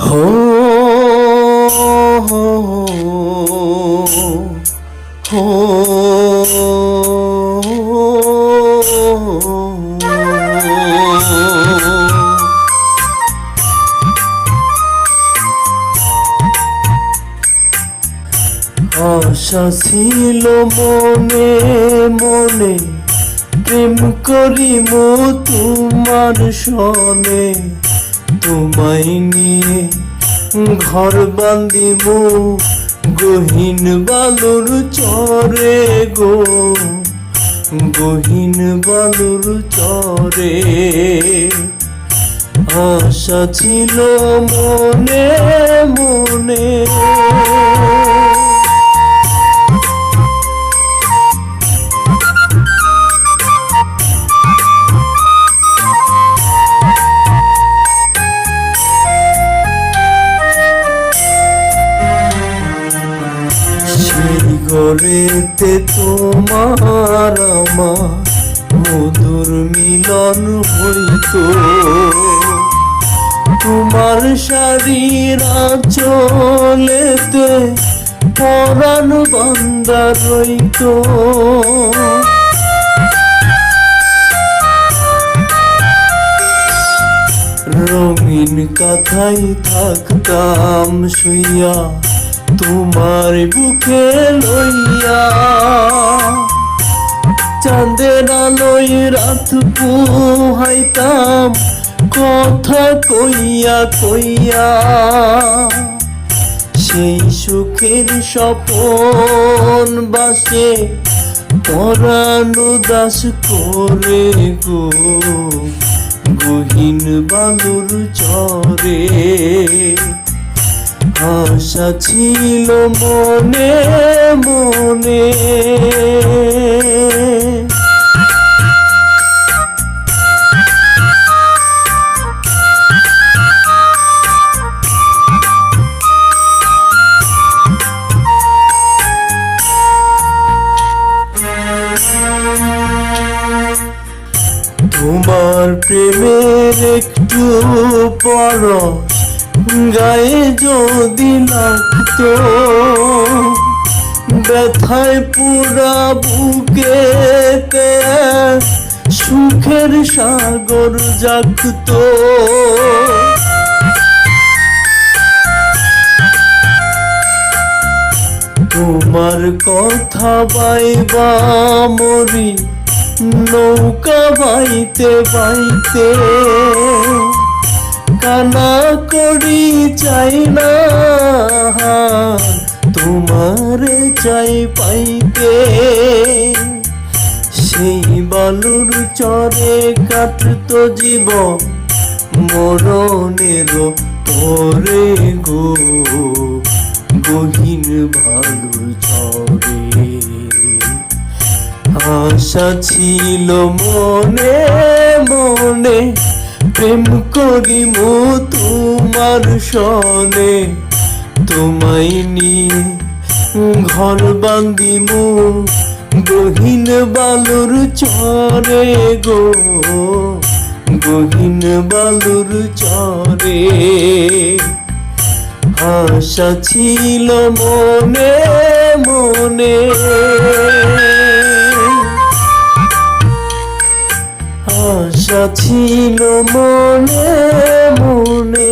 হো হো হো আশা ছিল মনে মনে প্রেম করিব তোমার সনে তোমায় নিয়ে ঘর বান্দিব গহীন বালুর চরে গো গহীন বালুর চরে। আশা ছিল মনে সেই তোমার মধুর মিলন হইতো। তোমার শাড়ির চলেতে পরাণ বান্দা রইতো। রঙিন কাথায় থাকতাম শুইয়া তোমার বুকে লইয়া। চাঁদের আলোয় রাত পুহাইতাম, কথা কইয়া কইয়া। সেই সুখের স্বপন বাসে পরাণু দাস করে গো। গহীন বালুর চরে আশা ছিল মনে মনে। তোমার প্রেমের একটু পর গায়ে যদি লাগতো ব্যথায় পুরা বুকে সুখের সাগর জাগতো। তোমার কথা বাইবা মরি, নৌকা বাইতে বাইতে কানা করি চাই না তোমার চাই পাইতে। সেই বালুর চরে কাটতো জীবন, মরণের পরে গো। গহীন ভালুর চরে। আশা ছিল মনে মনে প্রেম করিম তোমার সনে, তোমায় নিয়ে ঘর বান্দিমু গহীন বালুর চরে গো, গহীন বালুর চরে। আশা ছিল মনে মনে। আশা ছিল মনে মনে।